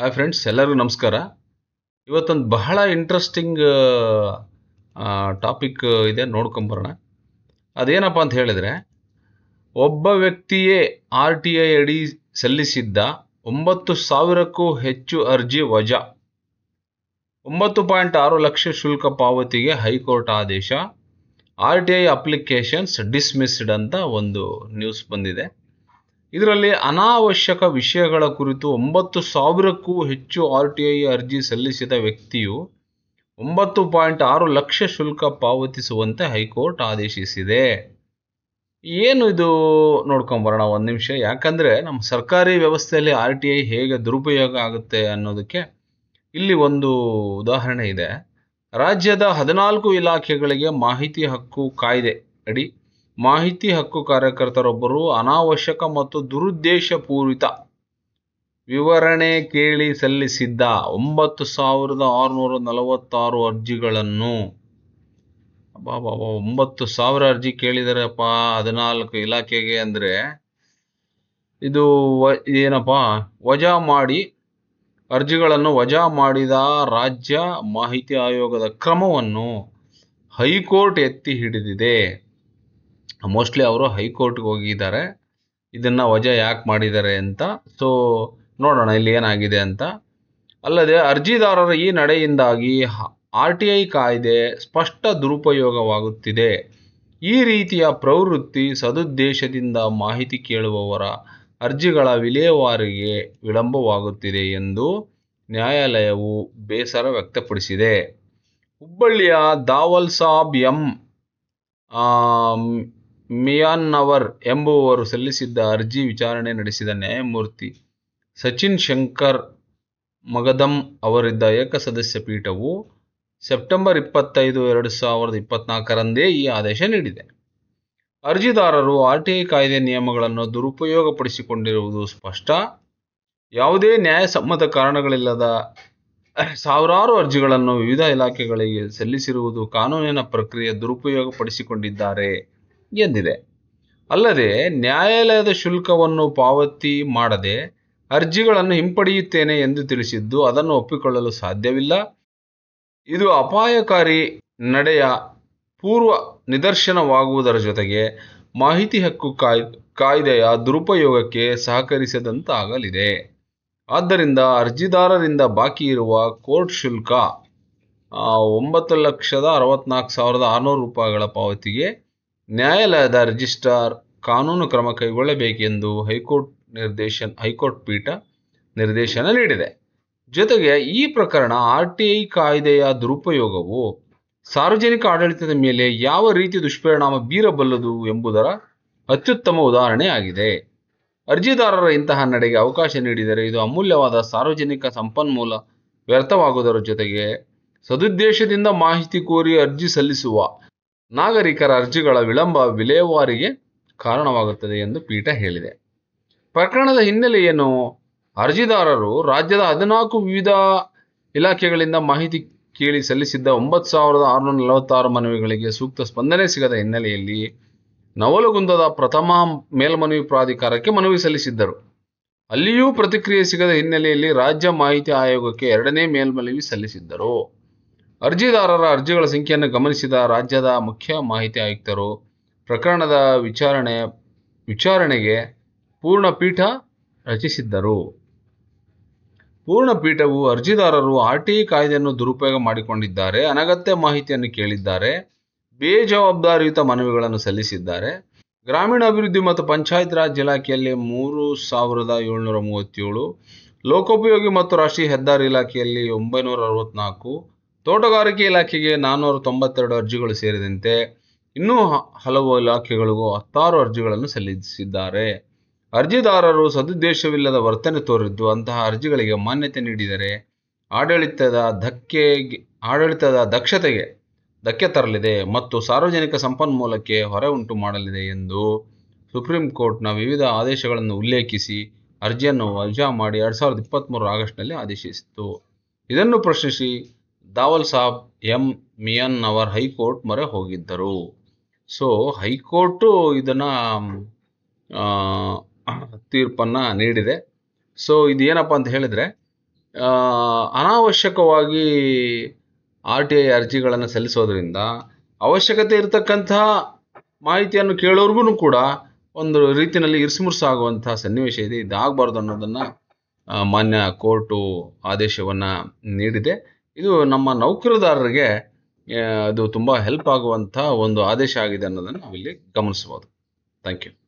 Hi friends ಎಲ್ಲರಿಗೂ ನಮಸ್ಕಾರ. ಇವತ್ತೊಂದು ಬಹಳ ಇಂಟ್ರೆಸ್ಟಿಂಗ್ ಟಾಪಿಕ್ ಇದೆ, ನೋಡ್ಕೊಂಬರೋಣ. ಅದೇನಪ್ಪ ಅಂತ ಹೇಳಿದರೆ, ಒಬ್ಬ ವ್ಯಕ್ತಿಯೇ ಆರ್ ಟಿ ಐ ಅಡಿ ಸಲ್ಲಿಸಿದ್ದ ಒಂಬತ್ತು ಸಾವಿರಕ್ಕೂ ಹೆಚ್ಚು ಅರ್ಜಿ ವಜಾ, ಒಂಬತ್ತು ಪಾಯಿಂಟ್ ಆರು ಲಕ್ಷ ಶುಲ್ಕ ಪಾವತಿಗೆ ಹೈಕೋರ್ಟ್ ಆದೇಶ R T I applications dismissed ಅಂತ ಒಂದು ನ್ಯೂಸ್ ಬಂದಿದೆ. ಇದರಲ್ಲಿ ಅನಾವಶ್ಯಕ ವಿಷಯಗಳ ಕುರಿತು ಒಂಬತ್ತು ಸಾವಿರಕ್ಕೂ ಹೆಚ್ಚು ಆರ್ ಟಿ ಐ ಅರ್ಜಿ ಸಲ್ಲಿಸಿದ ವ್ಯಕ್ತಿಯು ಒಂಬತ್ತು ಪಾಯಿಂಟ್ ಆರು ಲಕ್ಷ ಶುಲ್ಕ ಪಾವತಿಸುವಂತೆ ಹೈಕೋರ್ಟ್ ಆದೇಶಿಸಿದೆ. ಏನು ಇದು? ನೋಡ್ಕೊಂಬರೋಣ ಒಂದು ನಿಮಿಷ. ಯಾಕಂದರೆ ನಮ್ಮ ಸರ್ಕಾರಿ ವ್ಯವಸ್ಥೆಯಲ್ಲಿ ಆರ್ ಟಿ ಐ ಹೇಗೆ ದುರುಪಯೋಗ ಆಗುತ್ತೆ ಅನ್ನೋದಕ್ಕೆ ಇಲ್ಲಿ ಒಂದು ಉದಾಹರಣೆ ಇದೆ. ರಾಜ್ಯದ ಹದಿನಾಲ್ಕು ಇಲಾಖೆಗಳಿಗೆ ಮಾಹಿತಿ ಹಕ್ಕು ಕಾಯ್ದೆ ಅಡಿ ಮಾಹಿತಿ ಹಕ್ಕು ಕಾರ್ಯಕರ್ತರೊಬ್ಬರು ಅನಾವಶ್ಯಕ ಮತ್ತು ದುರುದ್ದೇಶಪೂರಿತ ವಿವರಣೆ ಕೇಳಿ ಸಲ್ಲಿಸಿದ್ದ ಒಂಬತ್ತು ಸಾವಿರದ ಆರುನೂರ ನಲವತ್ತಾರು ಅರ್ಜಿಗಳನ್ನು. ಒಂಬತ್ತು ಸಾವಿರ ಅರ್ಜಿ ಕೇಳಿದಾರಪ್ಪ, ಹದಿನಾಲ್ಕು ಇಲಾಖೆಗೆ ಅಂದರೆ ಇದು ಏನಪ್ಪ, ವಜಾ ಮಾಡಿ, ಅರ್ಜಿಗಳನ್ನು ವಜಾ ಮಾಡಿದ ರಾಜ್ಯ ಮಾಹಿತಿ ಆಯೋಗದ ಕ್ರಮವನ್ನು ಹೈಕೋರ್ಟ್ ಎತ್ತಿ ಹಿಡಿದಿದೆ. ಮೋಸ್ಟ್ಲಿ ಅವರು ಹೈಕೋರ್ಟ್ಗೆ ಹೋಗಿದ್ದಾರೆ. ಇದನ್ನು ವಜಾ ಯಾಕೆ ಮಾಡಿದ್ದಾರೆ ಅಂತ. ಸೊ ನೋಡೋಣ ಇಲ್ಲಿ ಏನಾಗಿದೆ ಅಂತ. ಅಲ್ಲದೆ ಅರ್ಜಿದಾರರ ಈ ನಡೆಯಿಂದಾಗಿ ಆರ್ ಟಿ ಐ ಕಾಯ್ದೆ ಸ್ಪಷ್ಟ ದುರುಪಯೋಗವಾಗುತ್ತಿದೆ. ಈ ರೀತಿಯ ಪ್ರವೃತ್ತಿ ಸದುದ್ದೇಶದಿಂದ ಮಾಹಿತಿ ಕೇಳುವವರ ಅರ್ಜಿಗಳ ವಿಲೇವಾರಿಗೆ ವಿಳಂಬವಾಗುತ್ತಿದೆ ಎಂದು ನ್ಯಾಯಾಲಯವು ಬೇಸರ ವ್ಯಕ್ತಪಡಿಸಿದೆ. ಹುಬ್ಬಳ್ಳಿಯ ದಾವಲ್ ಸಾಬ್ ಎಂ ಮಿಯಾನ್ನವರ್ ಎಂಬುವವರು ಸಲ್ಲಿಸಿದ್ದ ಅರ್ಜಿ ವಿಚಾರಣೆ ನಡೆಸಿದ ನ್ಯಾಯಮೂರ್ತಿ ಸಚಿನ್ ಶಂಕರ್ ಮಗದಂ ಅವರಿದ್ದ ಏಕಸದಸ್ಯ ಪೀಠವು ಸೆಪ್ಟೆಂಬರ್ ಇಪ್ಪತ್ತೈದು, ಎರಡು ಸಾವಿರದ ಇಪ್ಪತ್ನಾಲ್ಕರಂದೇ ಈ ಆದೇಶ ನೀಡಿದೆ. ಅರ್ಜಿದಾರರು ಆರ್ ಟಿ ಕಾಯ್ದೆ ನಿಯಮಗಳನ್ನು ದುರುಪಯೋಗಪಡಿಸಿಕೊಂಡಿರುವುದು ಸ್ಪಷ್ಟ. ಯಾವುದೇ ನ್ಯಾಯಸಮ್ಮತ ಕಾರಣಗಳಿಲ್ಲದ ಸಾವಿರಾರು ಅರ್ಜಿಗಳನ್ನು ವಿವಿಧ ಇಲಾಖೆಗಳಿಗೆ ಸಲ್ಲಿಸಿರುವುದು ಕಾನೂನಿನ ಪ್ರಕ್ರಿಯೆ ದುರುಪಯೋಗಪಡಿಸಿಕೊಂಡಿದ್ದಾರೆ. ಎಂದಿದೆ. ಅಲ್ಲದೆ ನ್ಯಾಯಾಲಯದ ಶುಲ್ಕವನ್ನು ಪಾವತಿ ಮಾಡದೆ ಅರ್ಜಿಗಳನ್ನು ಹಿಂಪಡೆಯುತ್ತೇನೆ ಎಂದು ತಿಳಿಸಿದ್ದು ಅದನ್ನು ಒಪ್ಪಿಕೊಳ್ಳಲು ಸಾಧ್ಯವಿಲ್ಲ. ಇದು ಅಪಾಯಕಾರಿ ನಡೆಯ ಪೂರ್ವ ನಿದರ್ಶನವಾಗುವುದರ ಜೊತೆಗೆ ಮಾಹಿತಿ ಹಕ್ಕು ಕಾಯ್, ಕಾಯ್ದೆಯ ದುರುಪಯೋಗಕ್ಕೆ ಸಹಕರಿಸದಂತಾಗಲಿದೆ. ಆದ್ದರಿಂದ ಅರ್ಜಿದಾರರಿಂದ ಬಾಕಿ ಇರುವ ಕೋರ್ಟ್ ಶುಲ್ಕ ಒಂಬತ್ತು ಲಕ್ಷದ ಅರವತ್ತ್ನಾಲ್ಕು ಸಾವಿರದ ಆರುನೂರು ರೂಪಾಯಿಗಳ ಪಾವತಿಗೆ ನ್ಯಾಯಾಲಯದ ರಿಜಿಸ್ಟ್ರಾರ್ ಕಾನೂನು ಕ್ರಮ ಕೈಗೊಳ್ಳಬೇಕೆಂದು ಹೈಕೋರ್ಟ್ ನಿರ್ದೇಶನ, ಹೈಕೋರ್ಟ್ ಪೀಠ ನಿರ್ದೇಶನ ನೀಡಿದೆ. ಜೊತೆಗೆ ಈ ಪ್ರಕರಣ ಆರ್ ಟಿ ಐ ಕಾಯ್ದೆಯ ದುರುಪಯೋಗವು ಸಾರ್ವಜನಿಕ ಆಡಳಿತದ ಮೇಲೆ ಯಾವ ರೀತಿ ದುಷ್ಪರಿಣಾಮ ಬೀರಬಲ್ಲದು ಎಂಬುದರ ಅತ್ಯುತ್ತಮ ಉದಾಹರಣೆ ಆಗಿದೆ ಅರ್ಜಿದಾರರ ಇಂತಹ ನಡೆಗೆ ಅವಕಾಶ ನೀಡಿದರೆ ಇದು ಅಮೂಲ್ಯವಾದ ಸಾರ್ವಜನಿಕ ಸಂಪನ್ಮೂಲ ವ್ಯರ್ಥವಾಗುವುದರ ಜೊತೆಗೆ ಸದುದ್ದೇಶದಿಂದ ಮಾಹಿತಿ ಕೋರಿ ಅರ್ಜಿ ಸಲ್ಲಿಸುವ ನಾಗರಿಕರ ಅರ್ಜಿಗಳ ವಿಳಂಬ ವಿಲೇವಾರಿಗೆ ಕಾರಣವಾಗುತ್ತದೆ ಎಂದು ಪೀಠ ಹೇಳಿದೆ. ಪ್ರಕರಣದ ಹಿನ್ನೆಲೆಯನ್ನು ಅರ್ಜಿದಾರರು ರಾಜ್ಯದ ಹದಿನಾಲ್ಕು ವಿವಿಧ ಇಲಾಖೆಗಳಿಂದ ಮಾಹಿತಿ ಕೇಳಿ ಸಲ್ಲಿಸಿದ್ದ ಒಂಬತ್ತು ಸಾವಿರದ ಆರುನೂರ ನಲವತ್ತಾರು ಮನವಿಗಳಿಗೆ ಸೂಕ್ತ ಸ್ಪಂದನೆ ಸಿಗದ ಹಿನ್ನೆಲೆಯಲ್ಲಿ ನವಲಗುಂದದ ಪ್ರಥಮ ಮೇಲ್ಮನವಿ ಪ್ರಾಧಿಕಾರಕ್ಕೆ ಮನವಿ ಸಲ್ಲಿಸಿದ್ದರು. ಅಲ್ಲಿಯೂ ಪ್ರತಿಕ್ರಿಯೆ ಸಿಗದ ಹಿನ್ನೆಲೆಯಲ್ಲಿ ರಾಜ್ಯ ಮಾಹಿತಿ ಆಯೋಗಕ್ಕೆ ಎರಡನೇ ಮೇಲ್ಮನವಿ ಸಲ್ಲಿಸಿದ್ದರು. ಅರ್ಜಿದಾರರ ಅರ್ಜಿಗಳ ಸಂಖ್ಯೆಯನ್ನು ಗಮನಿಸಿದ ರಾಜ್ಯದ ಮುಖ್ಯ ಮಾಹಿತಿ ಆಯುಕ್ತರು, ಪ್ರಕರಣದ ವಿಚಾರಣೆ, ವಿಚಾರಣೆಗೆ ಪೂರ್ಣ ಪೀಠ ರಚಿಸಿದ್ದರು. ಪೂರ್ಣ ಪೀಠವು ಅರ್ಜಿದಾರರು ಆರ್ ಟಿ ಕಾಯ್ದೆಯನ್ನು ದುರುಪಯೋಗ ಮಾಡಿಕೊಂಡಿದ್ದಾರೆ. ಅನಗತ್ಯ ಮಾಹಿತಿಯನ್ನು ಕೇಳಿದ್ದಾರೆ. ಬೇಜವಾಬ್ದಾರಿಯುತ ಮನವಿಗಳನ್ನು ಸಲ್ಲಿಸಿದ್ದಾರೆ. ಗ್ರಾಮೀಣಾಭಿವೃದ್ಧಿ ಮತ್ತು ಪಂಚಾಯತ್ ರಾಜ್ ಇಲಾಖೆಯಲ್ಲಿ ಮೂರು ಸಾವಿರದ ಏಳ್ನೂರ ಮೂವತ್ತೇಳು, ಲೋಕೋಪಯೋಗಿ ಮತ್ತು ರಾಷ್ಟ್ರೀಯ ಹೆದ್ದಾರಿ ಇಲಾಖೆಯಲ್ಲಿ ಒಂಬೈನೂರ ಅರವತ್ನಾಲ್ಕು ತೋಟಗಾರಿಕೆ ಇಲಾಖೆಗೆ ನಾನ್ನೂರ ತೊಂಬತ್ತೆರಡು ಅರ್ಜಿಗಳು ಸೇರಿದಂತೆ ಇನ್ನೂ ಹಲವು ಇಲಾಖೆಗಳಿಗೂ ಹತ್ತಾರು ಅರ್ಜಿಗಳನ್ನು ಸಲ್ಲಿಸಿದ್ದಾರೆ. ಅರ್ಜಿದಾರರು ಸದುದ್ದೇಶವಿಲ್ಲದ ವರ್ತನೆ ತೋರಿದ್ದು ಅಂತಹ ಅರ್ಜಿಗಳಿಗೆ ಮಾನ್ಯತೆ ನೀಡಿದರೆ ಆಡಳಿತದ ಧಕ್ಕೆ ಆಡಳಿತದ ದಕ್ಷತೆಗೆ ಧಕ್ಕೆ ತರಲಿದೆ ಮತ್ತು ಸಾರ್ವಜನಿಕ ಸಂಪನ್ಮೂಲಕ್ಕೆ ಹೊರೆ ಉಂಟು ಮಾಡಲಿದೆ ಎಂದು ಸುಪ್ರೀಂ ಕೋರ್ಟ್ನ ವಿವಿಧ ಆದೇಶಗಳನ್ನು ಉಲ್ಲೇಖಿಸಿ ಅರ್ಜಿಯನ್ನು ವಜಾ ಮಾಡಿ ಎರಡು ಸಾವಿರದ ಇಪ್ಪತ್ತ್ಮೂರು ಆಗಸ್ಟ್ನಲ್ಲಿ ಆದೇಶಿಸಿತು ಇದನ್ನು ಪ್ರಶ್ನಿಸಿ ದಾವಲ್ ಸಾಬ್ ಎಂ ಮಿಯನ್ ಅವರ್ ಹೈಕೋರ್ಟ್ ಮೊರೆ ಹೋಗಿದ್ದರು. ಸೊ, ಹೈಕೋರ್ಟು ಇದನ್ನು ತೀರ್ಪನ್ನು ನೀಡಿದೆ. ಸೊ ಇದು ಏನಪ್ಪ ಅಂತ ಹೇಳಿದರೆ ಅನಾವಶ್ಯಕವಾಗಿ ಆರ್ ಟಿ ಐ ಅರ್ಜಿಗಳನ್ನು ಸಲ್ಲಿಸೋದ್ರಿಂದ ಅವಶ್ಯಕತೆ ಇರತಕ್ಕಂತಹ ಮಾಹಿತಿಯನ್ನು ಕೇಳೋರ್ಗು ಕೂಡ ಒಂದು ರೀತಿಯಲ್ಲಿ ಇರಿಸುಮುರ್ಸು ಆಗುವಂತಹ ಸನ್ನಿವೇಶ ಇದೆ. ಇದಾಗಬಾರ್ದು ಅನ್ನೋದನ್ನು ಮಾನ್ಯ ಕೋರ್ಟು ಆದೇಶವನ್ನು ನೀಡಿದೆ. ಇದು ನಮ್ಮ ನೌಕರದಾರರಿಗೆ ಅದು ತುಂಬ ಹೆಲ್ಪ್ ಆಗುವಂಥ ಒಂದು ಆದೇಶ ಆಗಿದೆ ಅನ್ನೋದನ್ನು ನಾವಿಲ್ಲಿ ಗಮನಿಸ್ಬೋದು ಥ್ಯಾಂಕ್ ಯು